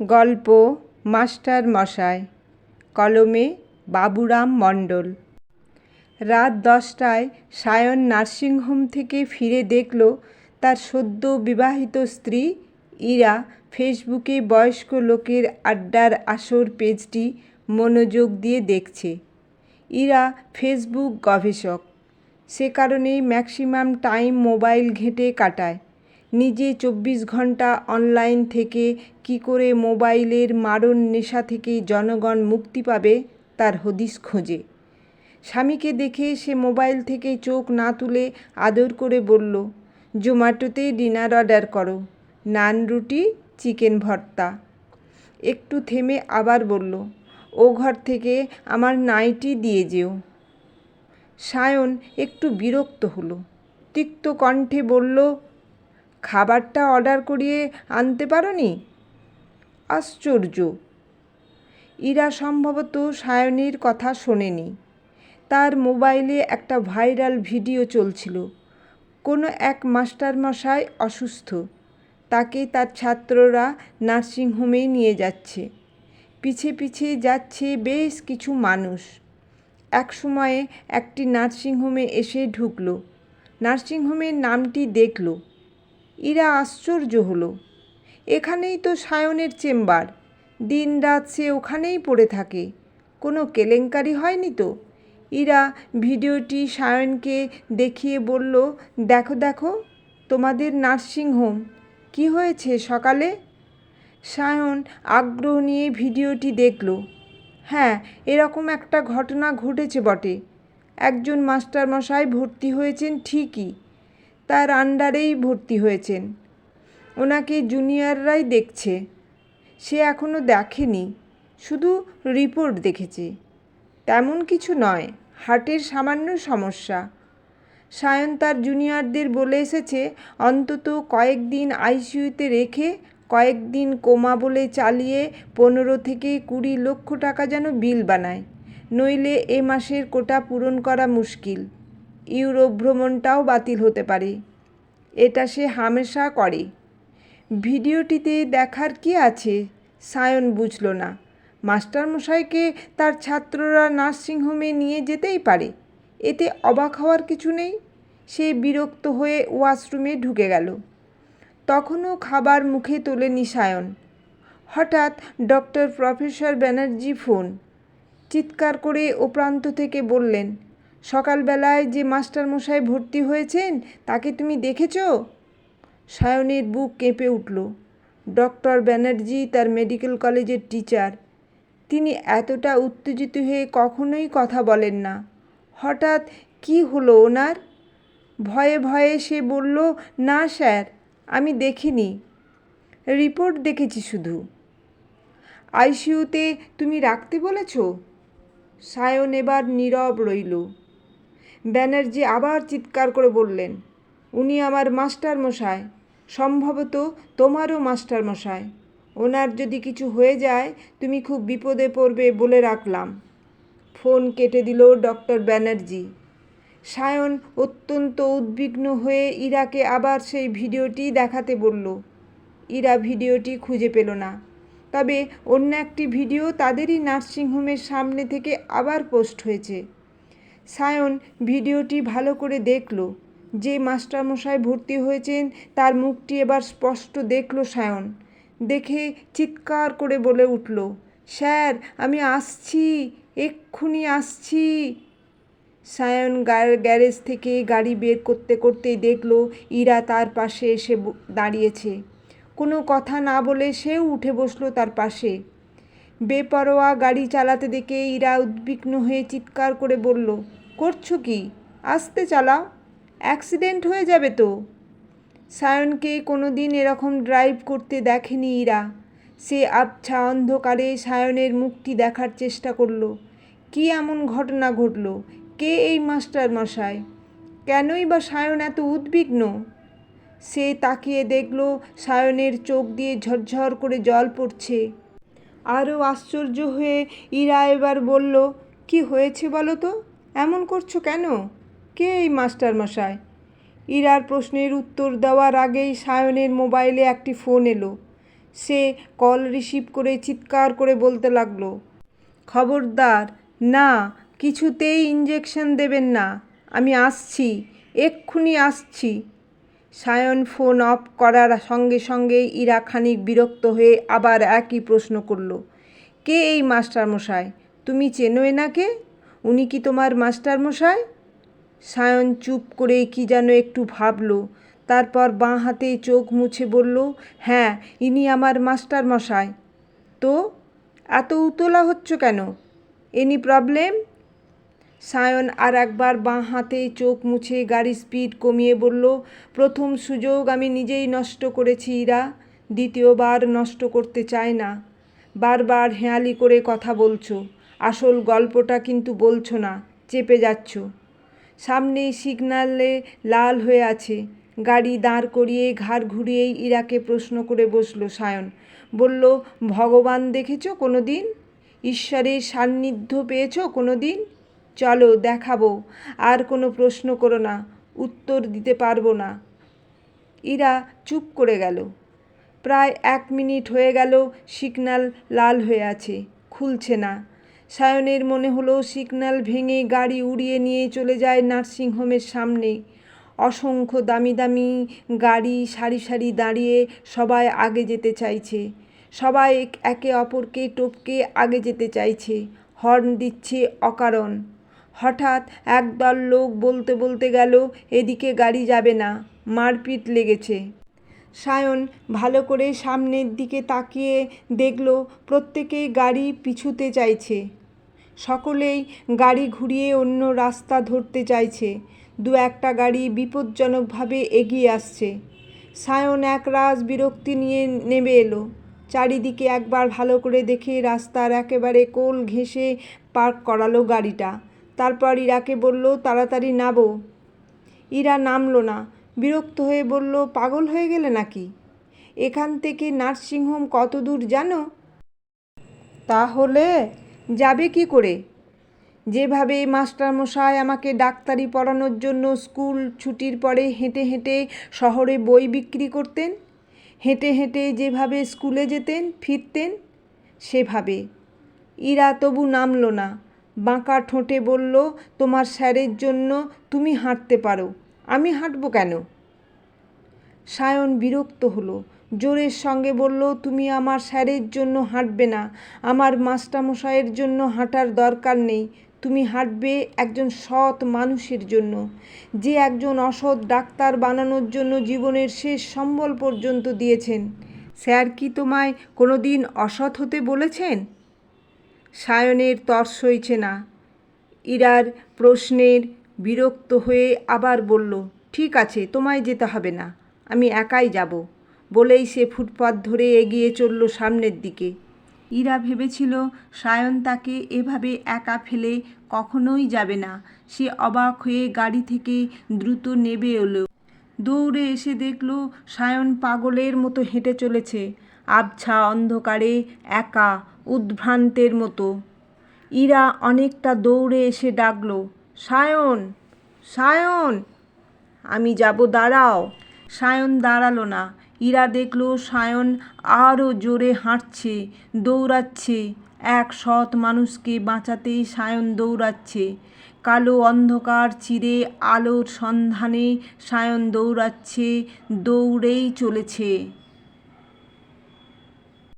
গল্প মাস্টার মশাই, কলমে বাবুরাম মণ্ডল। রাত দশটায় সায়ন নার্সিংহোম থেকে ফিরে দেখল তার সদ্য বিবাহিত স্ত্রী ইরা ফেসবুকে বয়স্ক লোকের আড্ডার আসর পেজটি মনোযোগ দিয়ে দেখছে। ইরা ফেসবুক গবেষক। সে কারণেই ম্যাক্সিমাম টাইম মোবাইল ঘেঁটে কাটায়। নিজে চব্বিশ ঘণ্টা অনলাইন থেকে কি করে মোবাইলের মারণ নেশা থেকে জনগণ মুক্তি পাবে, তার হদিস খোঁজে। স্বামীকে দেখে সে মোবাইল থেকে চোখ না তুলে আদর করে বলল, জোম্যাটোতে ডিনার অর্ডার করো, নান রুটি, চিকেন ভর্তা। একটু থেমে আবার বলল, ও ঘর থেকে আমার নাইটি দিয়ে যেও। সায়ন একটু বিরক্ত হলো, তিক্ত কণ্ঠে বলল খাবারটা অর্ডার করিয়ে আনতে পারোনি? আশ্চর্য। ইরা সম্ভবত সায়নের কথা শোনেনি। তার মোবাইলে একটা ভাইরাল ভিডিও চলছিল। কোনো এক মাস্টারমশাই অসুস্থ। তাকে তার ছাত্ররা নার্সিংহোমে নিয়ে যাচ্ছে। পিছে পিছে যাচ্ছে বেশ কিছু মানুষ। এক সময়ে একটি নার্সিংহোমে এসে ঢুকলো। নার্সিংহোমের নামটি দেখল। ইরা আশ্চর্য হলো। এখানেই তো সায়নের চেম্বার। দিন রাত সে ওখানেই পড়ে থাকে। কোনো কেলেঙ্কারি হয়নি তো? ইরা ভিডিওটি সায়নকে দেখিয়ে বলল, দেখো দেখো, তোমাদের নার্সিংহোম কি হয়েছে সকালে? সায়ন আগ্রহ নিয়ে ভিডিওটি দেখল। হ্যাঁ এরকম একটা ঘটনা ঘটেছে বটে। একজন মাস্টারমশাই ভর্তি হয়েছেন ঠিকই। তার আন্ডারেই ভর্তি হয়েছেন। ওনাকে জুনিয়ররাই দেখছে। সে এখনও দেখেনি, শুধু রিপোর্ট দেখেছে। তেমন কিছু নয়, হার্টের সামান্য সমস্যা। সায়ন তার জুনিয়রদের বলে এসেছে, অন্তত কয়েকদিন আইসিইউতে রেখে কয়েকদিন কোমা বলে চালিয়ে পনেরো থেকে কুড়ি লক্ষ টাকা যেন বিল বানায়, নইলে এ মাসের কোটা পূরণ করা মুশকিল। ইউরোপ ভ্রমণটাও বাতিল হতে পারে। এটা সে হামেশা করে। ভিডিওটিতে দেখার কি আছে? সায়ন বুঝল না। মাস্টারমশাইকে তার ছাত্ররা নার্সিংহোমে নিয়ে যেতেই পারে। এতে অবাক হওয়ার কিছু নেই? সে বিরক্ত হয়ে ওয়াশরুমে ঢুকে গেল। তখনও খাবার মুখে তোলেনি সায়ন। হঠাৎ ডক্টর প্রফেসর ব্যানার্জি ফোন। চিৎকার করে ও প্রান্ত থেকে বললেন সকালবেলায় যে মাস্টারমশাই ভর্তি হয়েছেন, তাকে তুমি দেখেছ? সায়নের বুক কেঁপে উঠল। ডক্টর ব্যানার্জি তার মেডিকেল কলেজের টিচার। তিনি এতটা উত্তেজিত হয়ে কখনোই কথা বলেন না। হঠাৎ কি হলো ওনার? ভয়ে ভয়ে সে বলল, না স্যার, আমি দেখিনি। রিপোর্ট দেখেছি শুধু। আইসিইউতে তুমি রাখতে বলেছ? সায়ন এবার নীরব রইল। ব্যানার্জি আবার চিৎকার করে বললেন, উনি আমার মাস্টার মশাই সম্ভবত তোমারও মাস্টার মশাই ওনার যদি কিছু হয়ে যায়, তুমি খুব বিপদে পড়বে বলে রাখলাম। ফোন কেটে দিল ডক্টর ব্যানার্জি। সায়ন অত্যন্ত উদ্বিগ্ন হয়ে ইরাকে আবার সেই ভিডিওটি দেখাতে বলল। ইরা ভিডিওটি খুঁজে পেল না। তবে অন্য একটি ভিডিও তাদেরই নার্সিংহোমের সামনে থেকে আবার পোস্ট হয়েছে। সায়ন ভিডিওটি ভালো করে দেখল। যে মাস্টারমশাই ভর্তি হয়েছেন, তার মুখটি এবার স্পষ্ট দেখল সায়ন। দেখে চিৎকার করে বলে উঠল, স্যার, আমি আসছি, এক্ষুনি আসছি। সায়ন গ্যারেজ থেকে গাড়ি বের করতে করতেই দেখল, ইরা তার পাশে এসে দাঁড়িয়েছে। কোনো কথা না বলে সেও উঠে বসল তার পাশে। বেপরোয়া গাড়ি চালাতে দেখে ইরা উদ্বিগ্ন হয়ে চিৎকার করে বলল করছ কি? আস্তে চালাও অ্যাক্সিডেন্ট হয়ে যাবে তো। সায়নকে কোনো দিন এরকম ড্রাইভ করতে দেখেনি ইরা। সে আবছা অন্ধকারে সায়নের মুখটি দেখার চেষ্টা করল। কি এমন ঘটনা ঘটল? কে এই মাস্টার মশাই? কেনই বা সায়ন এত উদ্বিগ্ন? সে তাকিয়ে দেখল সায়নের চোখ দিয়ে ঝরঝর করে জল পড়ছে। আরও আশ্চর্য হয়ে ইরা এবার বলল, কি হয়েছে বলো তো? এমন করছ কেন? কে এই মাস্টার মশাই ইরার প্রশ্নের উত্তর দেওয়ার আগেই সায়নের মোবাইলে একটি ফোন এলো। সে কল রিসিভ করে চিৎকার করে বলতে লাগল, খবরদার, না, কিছুতেই ইঞ্জেকশন দেবেন না। আমি আসছি, এক্ষুনি আসছি। সায়ন ফোন অফ করার সঙ্গে সঙ্গে ইরা খানিক বিরক্ত হয়ে আবার একই প্রশ্ন করল, কে এই মাস্টারমশাই? তুমি চেনো এনাকে? উনি কি তোমার মাস্টারমশাই? সায়ন চুপ করে কি যেন একটু ভাবলো। তারপর বাঁ হাতে চোখ মুছে বলল হ্যাঁ ইনি আমার মাস্টারমশাই। তো? এত উতলা হচ্ছ কেন? Any problem? সায়ন আর একবার বাঁ হাতে চোখ মুছে গাড়ির স্পিড কমিয়ে বলল, প্রথম সুযোগ আমি নিজেই নষ্ট করেছি ইরা। দ্বিতীয়বার নষ্ট করতে চায় না। বারবার হেঁয়ালি করে কথা বলছো। আসল গল্পটা কিন্তু বলছো না, চেপে যাচ্ছ। সামনেই সিগনালে লাল হয়ে আছে। গাড়ি দাঁড় করিয়ে ঘাড় ঘুরিয়েই ইরাকে প্রশ্ন করে বসল সায়ন। বলল, ভগবান দেখেছ কোনো দিন ঈশ্বরের সান্নিধ্য পেয়েছ কোনো দিন চলো, দেখাবো। আর কোনো প্রশ্ন করো না, উত্তর দিতে পারব না। ইরা চুপ করে গেল। প্রায় এক মিনিট হয়ে গেল সিগন্যাল লাল হয়ে আছে, খুলছে না। সায়নের মনে হলো সিগন্যাল ভেঙে গাড়ি উড়িয়ে নিয়ে চলে যায় নার্সিংহোমের সামনে অসংখ্য দামি দামি গাড়ি সারি সারি দাঁড়িয়ে সবাই আগে যেতে চাইছে। সবাই একে অপরকে টপকে আগে যেতে চাইছে। হর্ন দিচ্ছে অকারণ। হঠাৎ একদল লোক বলতে বলতে গেল, এদিকে গাড়ি যাবে না, মারপিট লেগেছে। সায়ন ভালো করে সামনের দিকে তাকিয়ে দেখল, প্রত্যেকেই গাড়ি পিছুতে চাইছে। সকলেই গাড়ি ঘুরিয়ে অন্য রাস্তা ধরতে চাইছে। দু একটা গাড়ি বিপজ্জনকভাবে এগিয়ে আসছে। সায়ন একরাশ বিরক্তি নিয়ে নেমে এলো। চারিদিকে একবার ভালো করে দেখে রাস্তার একেবারে কোল ঘেঁষে পার্ক করালো গাড়িটা। তারপর ইরাকে বলল, তাড়াতাড়ি নাবো ইরা নামলো না। বিরক্ত হয়ে বলল, পাগল হয়ে গেলে নাকি? এখান থেকে নার্সিংহোম কত দূর জানো? তাহলে যাবে কি করে? যেভাবে মাস্টারমশাই আমাকে ডাক্তারি পড়ানোর জন্য স্কুল ছুটির পরে হেঁটে হেঁটে শহরে বই বিক্রি করতেন, হেঁটে হেঁটে যেভাবে স্কুলে যেতেন, ফিরতেন, সেভাবে। ইরা তবু নামলো না। বাঁকা ঠোঁটে বলল, তোমার স্যারের জন্য তুমি হাঁটতে পারো। আমি হাঁটবো কেন? সায়ন বিরক্ত হলো, জোরের সঙ্গে বলল, তুমি আমার স্যারের জন্য হাঁটবে না, আমার মাস্টারমশাইয়ের জন্য হাঁটার দরকার নেই, তুমি হাঁটবে একজন সৎ মানুষের জন্য, যে একজন অসৎ ডাক্তার বানানোর জন্য জীবনের শেষ সম্বল পর্যন্ত দিয়েছেন। স্যার কি তোমায় কোনো দিন অসৎ হতে বলেছেন? সায়নের তর সইছে না। ইরার প্রশ্নের বিরক্ত হয়ে আবার বলল, ঠিক আছে, তোমায় যেতে হবে না, আমি একাই যাব। বলেই সে ফুটপাত ধরে এগিয়ে চলল সামনের দিকে। ইরা ভেবেছিল সায়ন তাকে এভাবে একা ফেলে কখনোই যাবে না। সে অবাক হয়ে গাড়ি থেকে দ্রুত নেবে এলো। দৌড়ে এসে দেখল সায়ন পাগলের মতো হেঁটে চলেছে, আবছা অন্ধকারে, একা, উদ্ভ্রান্তের মতো। ইরা অনেকটা দৌড়ে এসে ডাকলো সায়ন সায়ন। আমি যাব, দাঁড়াও। সায়ন দাঁড়াল না। ইরা দেখল সায়ন আরও জোরে হাঁটছে, দৌড়াচ্ছে। এক সৎ মানুষকে বাঁচাতেই সায়ন দৌড়াচ্ছে। কালো অন্ধকার চিরে আলোর সন্ধানে সায়ন দৌড়াচ্ছে, দৌড়েই চলেছে।